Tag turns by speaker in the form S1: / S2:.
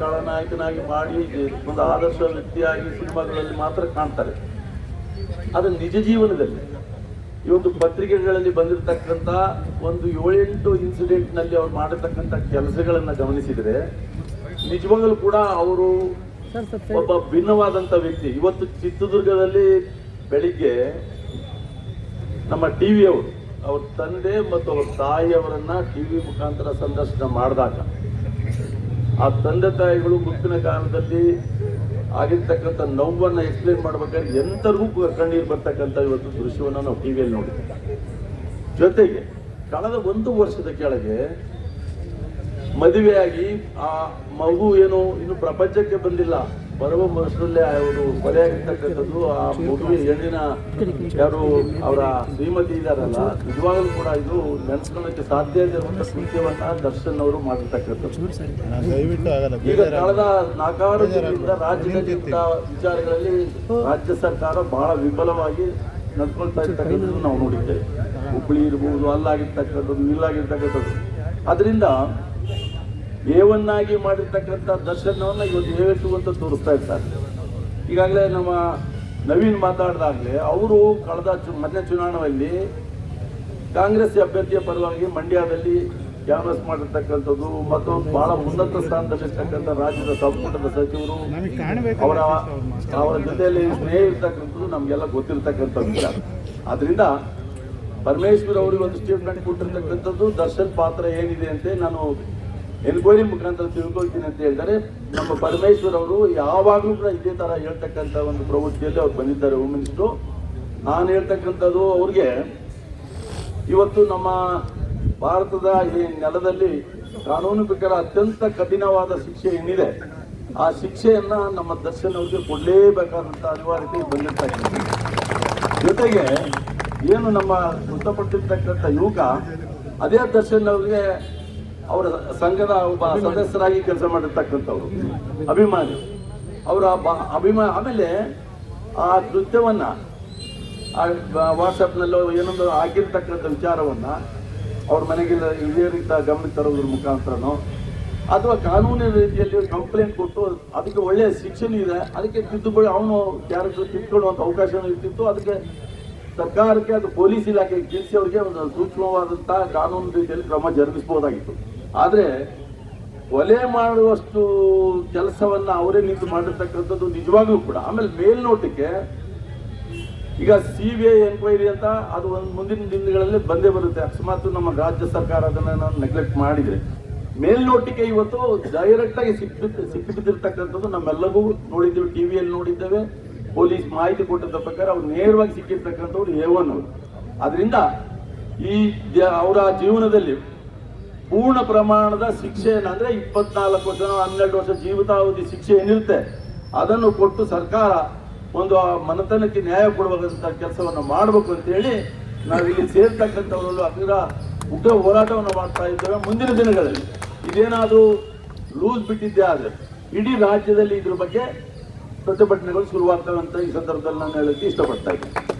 S1: ಖಳನಾಯಕನಾಗಿ ಮಾಡಿ ಒಂದು ಆದರ್ಶ ವ್ಯಕ್ತಿಯಾಗಿ ಸಿನಿಮಾಗಳಲ್ಲಿ ಮಾತ್ರ ಕಾಣ್ತಾರೆ. ಅದು ನಿಜ ಜೀವನದಲ್ಲಿ. ಇವತ್ತು ಪತ್ರಿಕೆಗಳಲ್ಲಿ ಬಂದಿರತಕ್ಕಂಥ ಒಂದು ಏಳೆಂಟು ಇನ್ಸಿಡೆಂಟ್ನಲ್ಲಿ ಅವ್ರು ಮಾಡಿರ್ತಕ್ಕಂಥ ಕೆಲಸಗಳನ್ನ ಗಮನಿಸಿದರೆ, ನಿಜವಾಗಲೂ ಕೂಡ ಅವರು ಒಬ್ಬ ಭಿನ್ನವಾದಂತ ವ್ಯಕ್ತಿ. ಇವತ್ತು ಚಿತ್ರದುರ್ಗದಲ್ಲಿ ಬೆಳಿಗ್ಗೆ ನಮ್ಮ ಟಿವಿ ಅವರು ಅವ್ರ ತಂದೆ ಮತ್ತು ಅವ್ರ ತಾಯಿಯವರನ್ನ ಟಿವಿ ಮುಖಾಂತರ ಸಂದರ್ಶನ ಮಾಡಿದಾಗ ಆ ತಂದೆ ತಾಯಿಗಳು ಮುಪ್ಪಿನ ಕಾಲದಲ್ಲಿ ಆಗಿರ್ತಕ್ಕಂಥ ನೋವನ್ನ ಎಕ್ಸ್ಪ್ಲೇನ್ ಮಾಡ್ಬೇಕಾದ್ರೆ ಎಂತರಿಗೂ ಕ- ಕಣ್ಣೀರು ಬರ್ತಕ್ಕಂಥ ಇವತ್ತು ದೃಶ್ಯವನ್ನ ನಾವು ಟಿವಿಯಲ್ಲಿ ನೋಡಿದ್ದೇವೆ ಜೊತೆಗೆ ಕಳೆದ ಒಂದು ವರ್ಷದ ಕೆಳಗೆ ಮದುವೆಯಾಗಿ ಆ ಮಗು ಏನು, ಇನ್ನು ಪ್ರಪಂಚಕ್ಕೆ ಬಂದಿಲ್ಲ. ಬರುವ ವರ್ಷದಲ್ಲೇ ಅವರು ಕೊಲೆಯಾಗಿರ್ತಕ್ಕಂಥದ್ದು ಆ ಮಗುವಿನ ಹೆಣ್ಣಿನ ಯಾರು ಅವರ ಶ್ರೀಮತಿ ಇದಾರಲ್ಲ ನಿಜವಾಗಲೂ ಕೂಡ ಇದು ನೆನೆಸ್ಕೊಳ್ಳೋಕೆ ಸಾಧ್ಯ ಇರುವಂತ ಕೃತ್ಯವನ್ನ ದರ್ಶನ್ ಅವರು ಮಾಡಿರ್ತಕ್ಕಂಥದ್ದು. ಈಗ ಕಳೆದ ನಾಲ್ಕಾರು ದಿನದಿಂದ ರಾಜ್ಯದಲ್ಲಿ ವಿಚಾರಗಳಲ್ಲಿ ರಾಜ್ಯ ಸರ್ಕಾರ ಬಹಳ ವಿಫಲವಾಗಿ ನಡ್ಕೊಳ್ತಾ ಇರ್ತಕ್ಕಂಥದ್ದು ನಾವು ನೋಡಿದ್ದೇವೆ. ಹುಬ್ಬಳ್ಳಿ ಇರ್ಬೋದು ಅಲ್ಲಾಗಿರ್ತಕ್ಕಂಥದ್ದು ಇಲ್ಲಾಗಿರ್ತಕ್ಕಂಥದ್ದು ಅದರಿಂದ ಏವನ್ನಾಗಿ ಮಾಡಿರ್ತಕ್ಕಂಥ ದರ್ಶನವನ್ನು ಇವತ್ತು ಏವೆಟ್ಟು ಅಂತ ತೋರಿಸ್ತಾ ಇರ್ತಾರೆ. ಈಗಾಗಲೇ ನಮ್ಮ ನವೀನ್ ಮಾತಾಡಿದಾಗಲೇ ಅವರು ಕಳೆದ ಚು ಮೊನ್ನೆ ಚುನಾವಣೆಯಲ್ಲಿ ಕಾಂಗ್ರೆಸ್ ಅಭ್ಯರ್ಥಿಯ ಪರವಾಗಿ ಮಂಡ್ಯದಲ್ಲಿ ಕ್ಯಾನ್ವಸ್ ಮಾಡಿರ್ತಕ್ಕಂಥದ್ದು ಮತ್ತು ಬಹಳ ಉನ್ನತ ಸ್ಥಾನದಲ್ಲಿರ್ತಕ್ಕಂಥ ರಾಜ್ಯದ ಸಂಪುಟದ ಸಚಿವರು ಅವರ ಅವರ ಜೊತೆಯಲ್ಲಿ ಸ್ನೇಹ ಇರ್ತಕ್ಕಂಥದ್ದು ನಮಗೆಲ್ಲ ಗೊತ್ತಿರ್ತಕ್ಕಂಥ ವಿಷಯ ಆದ್ರಿಂದ ಪರಮೇಶ್ವರ್ ಅವರಿಗೆ ಒಂದು ಸ್ಟೇಟ್ಮೆಂಟ್ ಕೊಟ್ಟಿರ್ತಕ್ಕಂಥದ್ದು ದರ್ಶನ್ ಪಾತ್ರ ಏನಿದೆ ಅಂತ ನಾನು ಎನ್ಕ್ವೈರಿ ಮುಖಾಂತರ ತಿಳ್ಕೊಳ್ತೀನಿ ಅಂತ ಹೇಳ್ತಾರೆ. ನಮ್ಮ ಪರಮೇಶ್ವರ್ ಅವರು ಯಾವಾಗಲೂ ಕೂಡ ಇದೇ ಥರ ಹೇಳ್ತಕ್ಕಂಥ ಒಂದು ಪ್ರವೃತ್ತಿಯಲ್ಲಿ ಅವ್ರು ಬಂದಿದ್ದಾರೆ ವುಮೆನ್ಸ್ಟು ನಾನು ಹೇಳ್ತಕ್ಕಂಥದ್ದು ಅವ್ರಿಗೆ, ಇವತ್ತು ನಮ್ಮ ಭಾರತದ ಈ ನೆಲದಲ್ಲಿ ಕಾನೂನು ಪ್ರಕಾರ ಅತ್ಯಂತ ಕಠಿಣವಾದ ಶಿಕ್ಷೆ ಏನಿದೆ, ಆ ಶಿಕ್ಷೆಯನ್ನು ನಮ್ಮ ದರ್ಶನ್ ಅವರಿಗೆ ಕೊಡಲೇಬೇಕಾದಂಥ ಅನಿವಾರ್ಯತೆ ಬಂದಿರ್ತಕ್ಕಂಥ ಜೊತೆಗೆ ಏನು ನಮ್ಮ ಮೃತಪಟ್ಟಿರ್ತಕ್ಕಂಥ ಯುವಕ, ಅದೇ ದರ್ಶನ್ ಅವರಿಗೆ ಅವರ ಸಂಘದ ಒಬ್ಬ ಸದಸ್ಯರಾಗಿ ಕೆಲಸ ಮಾಡಿರ್ತಕ್ಕಂಥವ್ರು. ಅಭಿಮಾನಿ. ಅವರ ಅಭಿಮಾನ ಆಮೇಲೆ ಆ ಕೃತ್ಯವನ್ನ ವಾಟ್ಸಪ್ನಲ್ಲೋ ಏನೊಂದು ಆಗಿರ್ತಕ್ಕಂಥ ವಿಚಾರವನ್ನ ಅವ್ರ ಮನೆಗೆ ಇದೇ ರೀತಿ ಗಮನ ತರೋದ್ರ ಮುಖಾಂತರನೋ, ಅಥವಾ ಕಾನೂನಿನ ರೀತಿಯಲ್ಲಿ ಕಂಪ್ಲೇಂಟ್ ಕೊಟ್ಟು ಅದಕ್ಕೆ ಒಳ್ಳೆಯ ಶಿಕ್ಷಣ ಇದೆ, ಅದಕ್ಕೆ ತಿದ್ದುಪಡಿ ಅವನು ಕ್ಯಾರೆಕ್ಟರ್ ತಿದ್ಕೊಳ್ಳುವಂಥ ಅವಕಾಶ ಇರ್ತಿತ್ತು, ಅದಕ್ಕೆ ಸರ್ಕಾರಕ್ಕೆ ಅದು ಪೊಲೀಸ್ ಇಲಾಖೆಗೆ ತಿಳಿಸಿ ಅವರಿಗೆ ಒಂದು ಸೂಕ್ಷ್ಮವಾದಂಥ ಕಾನೂನು ರೀತಿಯಲ್ಲಿ ಕ್ರಮ ಜರುಗಿಸಬಹುದಾಗಿತ್ತು ಆದರೆ ಒಲೆ ಮಾಡುವಷ್ಟು ಕೆಲಸವನ್ನ ಅವರೇ ನಿಂತು ಮಾಡಿರ್ತಕ್ಕಂಥದ್ದು ನಿಜವಾಗ್ಲೂ ಕೂಡ. ಆಮೇಲೆ ಮೇಲ್ನೋಟಕ್ಕೆ ಈಗ ಸಿ ಬಿ ಐ ಎನ್ಕ್ವೈರಿ ಅಂತ ಅದು ಒಂದು ಮುಂದಿನ ದಿನಗಳಲ್ಲಿ ಬಂದೇ ಬರುತ್ತೆ. ಅಕಸ್ಮಾತ್ ನಮ್ಮ ರಾಜ್ಯ ಸರ್ಕಾರ ಅದನ್ನ ನಾನು ನೆಗ್ಲೆಕ್ಟ್ ಮಾಡಿದ್ರೆ. ಮೇಲ್ನೋಟಿಕೆ ಇವತ್ತು ಡೈರೆಕ್ಟ್ ಆಗಿ ಸಿಕ್ಕಿ ಸಿಕ್ಕಿಬಿದ್ದಿರ್ತಕ್ಕಂಥದ್ದು ನಮ್ಮೆಲ್ಲರಿಗೂ ನೋಡಿದ್ದೇವೆ ಟಿವಿಯಲ್ಲಿ ನೋಡಿದ್ದೇವೆ. ಪೊಲೀಸ್ ಮಾಹಿತಿ ಕೊಟ್ಟಿದ್ದ ಪ್ರಕಾರ ಅವ್ರು ನೇರವಾಗಿ ಸಿಕ್ಕಿರ್ತಕ್ಕಂಥವ್ರು ಏವನ್ ಅವರು. ಅದರಿಂದ ಈ ಅವರ ಜೀವನದಲ್ಲಿ ಪೂರ್ಣ ಪ್ರಮಾಣದ ಶಿಕ್ಷೆ ಅಂದ್ರೆ ಇಪ್ಪತ್ನಾಲ್ಕು ವರ್ಷ, ಹನ್ನೆರಡು ವರ್ಷ ಜೀವಿತಾವಧಿ ಶಿಕ್ಷೆ ಏನಿರುತ್ತೆ, ಅದನ್ನು ಕೊಟ್ಟು ಸರ್ಕಾರ ಒಂದು ಮನತನಕ್ಕೆ ನ್ಯಾಯ ಕೊಡುವಂತ ಕೆಲಸವನ್ನು ಮಾಡಬೇಕು ಹೇಳಿ ನಾವಿಲ್ಲಿ ಸೇರ್ತಕ್ಕಂಥವರಲ್ಲೂ ಅದರ ಉಗ್ರ ಹೋರಾಟವನ್ನು ಮಾಡ್ತಾ ಇದ್ದೇವೆ ಮುಂದಿನ ದಿನಗಳಲ್ಲಿ. ಇದೇನಾದರೂ ಲೂಸ್ ಬಿಟ್ಟಿದ್ದೇ ಆದರೆ ಇಡೀ ರಾಜ್ಯದಲ್ಲಿ ಇದ್ರ ಬಗ್ಗೆ ಪ್ರತಿಭಟನೆಗಳು ಶುರುವಾಗ್ತವೆ ಅಂತ ಈ ಸಂದರ್ಭದಲ್ಲಿ ನಾನು ಹೇಳಕ್ಕೆ ಇಷ್ಟಪಡ್ತಾ ಇದ್ದೀನಿ.